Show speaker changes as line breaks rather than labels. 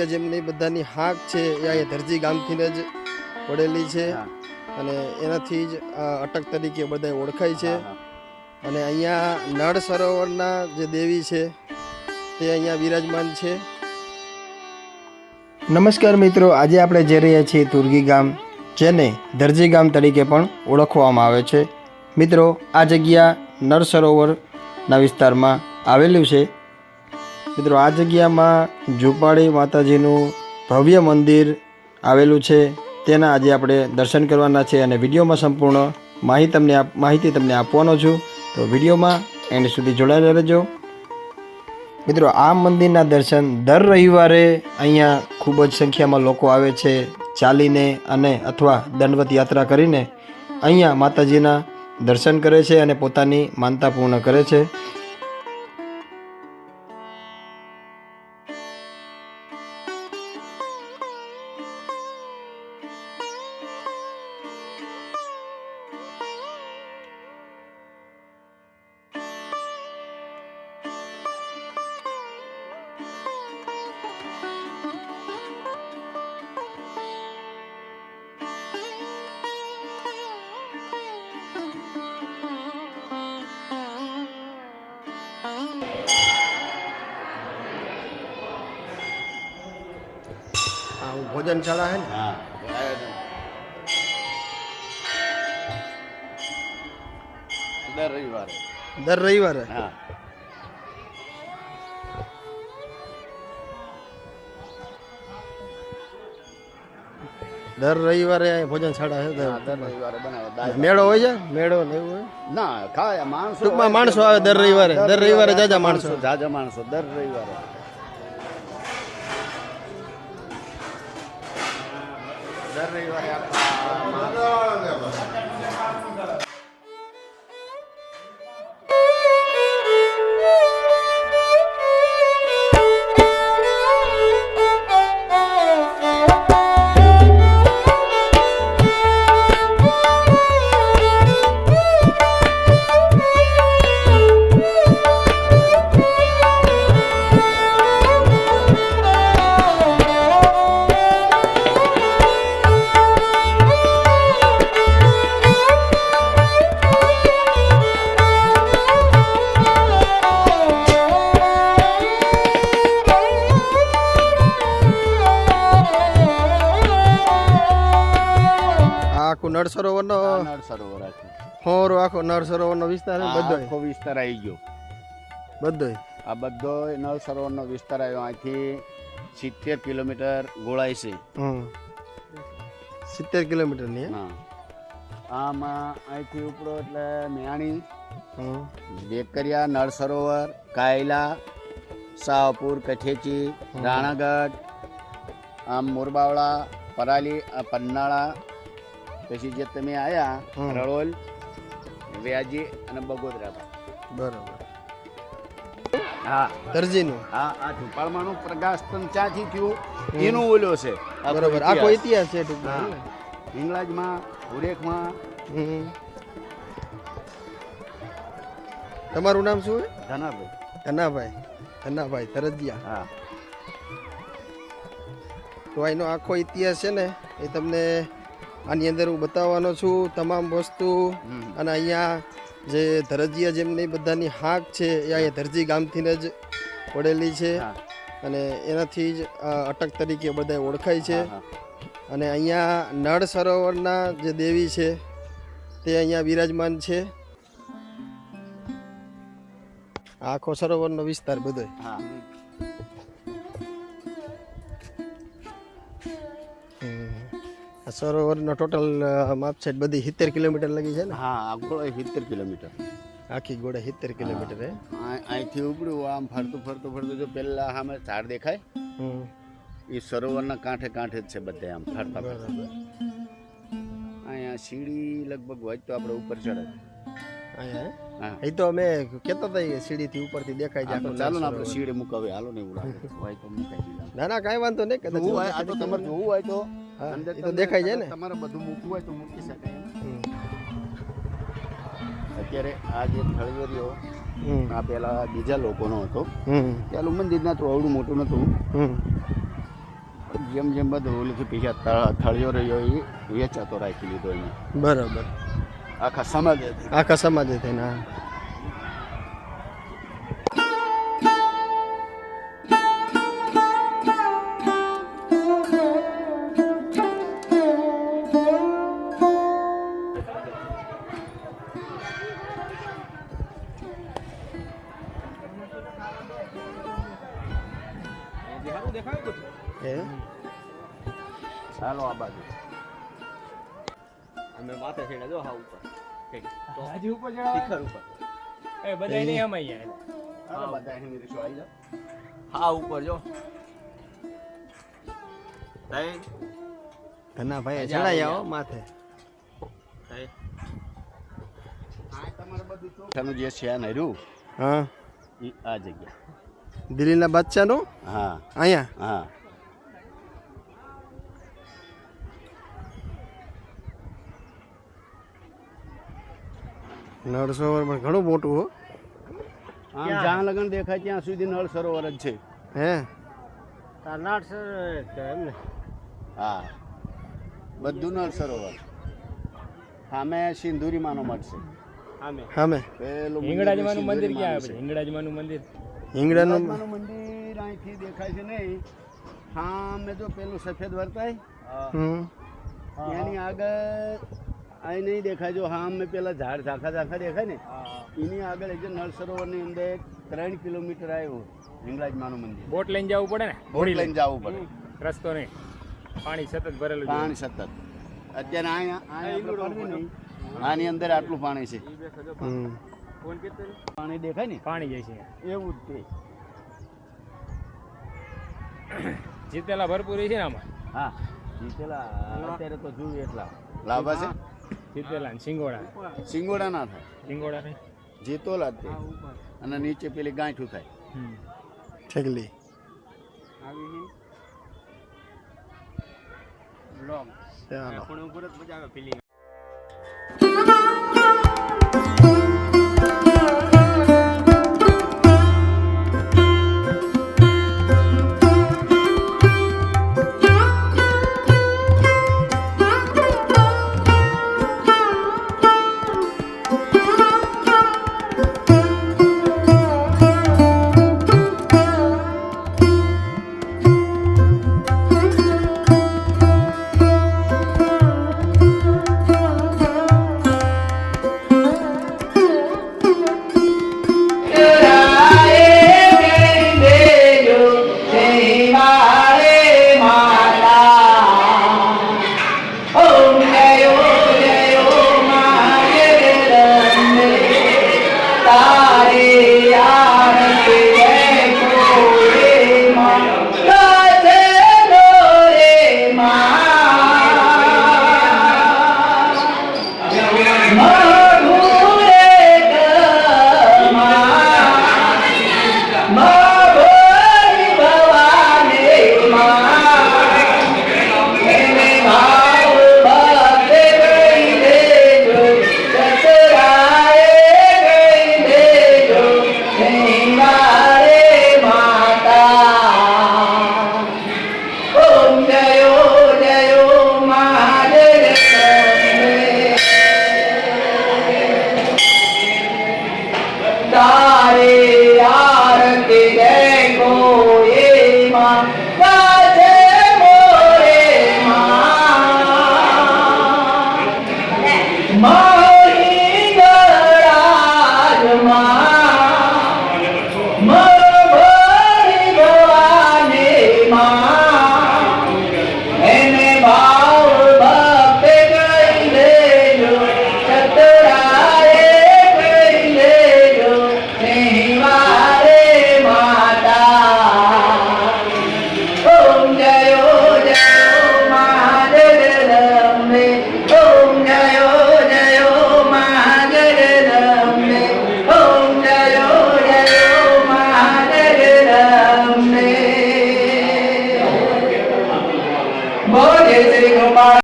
દરજીયા જેમની બધાની હાક છે એ અહીંયા દરજી ગામથીને જ પડેલી છે. અને એનાથી જ અટક તરીકે બધા ઓળખાય છે. અને અહીંયા નળ સરોવરના જે દેવી છે તે અહીંયા વિરાજમાન છે. નમસ્કાર મિત્રો આજે આપણે જઈ રહ્યા છીએ તુર્ગી ગામ જેને દરજી ગામ તરીકે પણ ઓળખવામાં આવે છે. મિત્રો આ જગ્યા નળ સરોવરના વિસ્તારમાં આવેલું છે. મિત્રો, આ જગ્યામાં ઝુંપાળી માતાજીનું ભવ્ય મંદિર આવેલું છે. તેના આજે આપણે દર્શન કરવાના છે અને વિડીયોમાં સંપૂર્ણ માહિતી તમને માહિતી તમને આપવાનો છું. તો વિડીયોમાં એન્ડ સુધી જોડાયેલા રહેજો. મિત્રો, આ મંદિરના દર્શન દર રવિવારે અહીંયા ખૂબ જ સંખ્યામાં લોકો આવે છે, ચાલીને અને અથવા દંડવત યાત્રા કરીને અહીંયા માતાજીના દર્શન કરે છે અને પોતાની માનતા પૂર્ણ કરે છે. ભોજનશાળા હે ને?
હા. દર રવિવારે.
દર રવિવારે?
હા.
દર રવિવારે ભોજનશાળા છે
દર રવિવારે બનાવે.
મેળો હોય છે? મેળો ને એવું હોય?
ના ખાય. માણસો
માણસો આવે દર રવિવારે. દર રવિવારે જાજા માણસો.
જાજા માણસો દર રવિવારે. દર રવિવારે
સરોવરનો
નળ સરોવર નો
હોરો આખો નળ સરોવરનો વિસ્તાર બધો
આખો વિસ્તાર આવી ગયો.
બધો
આ બધો નળ સરોવરનો વિસ્તાર આવ્યો અહીંથી સિત્તેર કિલોમીટર ગોળાય છે.
સિત્તેર કિલોમીટરની
આમાં અહીંથી ઉપરો એટલે મેયાણી
દેકરિયા
બેકરિયા નળ સરોવર કાયલા શાહપુર કઠેચી રાણાગઢ આમ મોરબાવળા પરાલી આ પન્નાળા પછી જે તમે આયા રળોલ વ્યાજી અને બગોદરા
બરોબર.
હા.
દરજીનું.
હા આ ઝુંપાળમાંનું પ્રકાશ તન ક્યાંથી થયું? એનું ઓલો છે.
બરોબર. આખો
ઇતિહાસ.
છે ટૂંકમાં.
હિંગળાજમાં ઉરેખમાં.
તમારું નામ શું
ધનાભાઈ.
ધનાભાઈ. ધનાભાઈ તરજિયા
હા.
તો એનો આખો ઇતિહાસ છે ને એ તમને આની અંદર હું બતાવવાનો છું તમામ વસ્તુ. અને અહીંયા જે ધરજીયા જેમની બધાની હાક છે એ અહીંયા ધરજી ગામથીને જ પડેલી છે. અને એનાથી જ અટક તરીકે બધા ઓળખાય છે. અને અહીંયા નળ સરોવરના જે દેવી છે તે અહીંયા વિરાજમાન છે. આખો સરોવરનો વિસ્તાર બધો સરોવરનો ટોટલ માપ છે બધી સિત્તેર કિલોમીટર લગી છે ને?
હા આખો સિત્તેર કિલોમીટર.
આખી ગોળે સિત્તેર કિલોમીટર
આ- અહીંથી ઉપડ્યું આમ ફરતું ફરતું ફરતું જો પેલા સામે ઝાડ દેખાય એ સરોવરના કાંઠે કાંઠે જ છે બધે આમ ફરતા ફરતા. અહીંયા સીડી લગભગ હોય તો આપણે ઉપર ચડે.
એ તો અમે કેતો હતા સીડીથી ઉપરથી દેખાય
તો ચાલો ને આપણે સીડી મુકાવી હાલો ને એવું હોય તો મુકાઈ
ના ના કાંઈ વાંધો નહીં કદાચ
જોવું હોય તો. તો અંદર
તો દેખાય છે ને.
તમારે બધું મૂકવું હોય તો મૂકી શકાય અત્યારે આ જે થળવેરીઓ
રહ્યો
આ પેલા બીજા લોકોનો હતો
હમ,
મંદિરના મંદિર નતું અવડું મોટું નતું. જેમ જેમ બધું ઓલું પીછા થ- થળિયો રહ્યો એ વેચાતો રાખી લીધો
બરાબર.
આખા સમાજે
આખા સમાજે થઈને હા.
ચાલો આ બાજુ.
અમે માથે છેડે જો હા ઉપર.
હજી ઉપર?
શિખર ઉપર.
એ બધા નહીં હમાઈ
અહીંયા. બધા એની રીક્ષો આવી જાઓ.
હા ઉપર જો. તઈ?
ઘણા ભાઈ ચડાઈ
આવો
માથે.
તમે જે છે નહીં રહ્યું
હા.
આ જગ્યા.
દિલ્હીના બાદશાહનો?
હા.
અહીંયા?
હા.
નળ સરોવર પણ ઘણું મોટું હો.
આમ જ્યાં લગન દેખાય ત્યાં સુધી નળ સરોવર જ છે.
હે?
હા. બધું નળ સરોવર. સામે સિંધુરી માનો મળશે
સામે.
પેલું
હિંગળાજમાનું મંદિર ક્યાં આવે
છે.
હિંગળાજમાનું મંદિર?
હિંગળાજમાનું મંદિર અહીંથી દેખાય છે નહીં. સામે જો પેલું સફેદ વર્તાય.
હમ.
એની આગળ અહીં નહીં દેખાય. જો હા અમે પેલા ઝાડ ઝાખા ઝાખા દેખાય ને એની આગળ એક જે નળ સરોવરની અંદર ત્રણ કિલોમીટર આવ્યું હિંગળાજમાનું મંદિર.
બોટ લઈને જવું પડે ને?
બોટ લઈને જવું પડે.
રસ્તો નહીં. પાણી સતત ભરેલું.
પાણી સતત. અત્યારે આની અંદર આટલું પાણી છે.
હમ.
પાણી દેખાય ને?
પાણી જાય છે.
એવું જ તે.
જીતેલા ભરપૂર છે ને આમાં?
હા જીતેલા અત્યારે તો જોયું એટલા. લાભા છે?
જીતેલા સિંગોડા
સિંગોડા ના થાય.
સિંગોડા નહીં.
જીતોલા તે. અને નીચે પેલી ગાંઠું થાય.
હમ.
લોંગ ચાલો
પણ ઉપર જ મજા આવે પેલી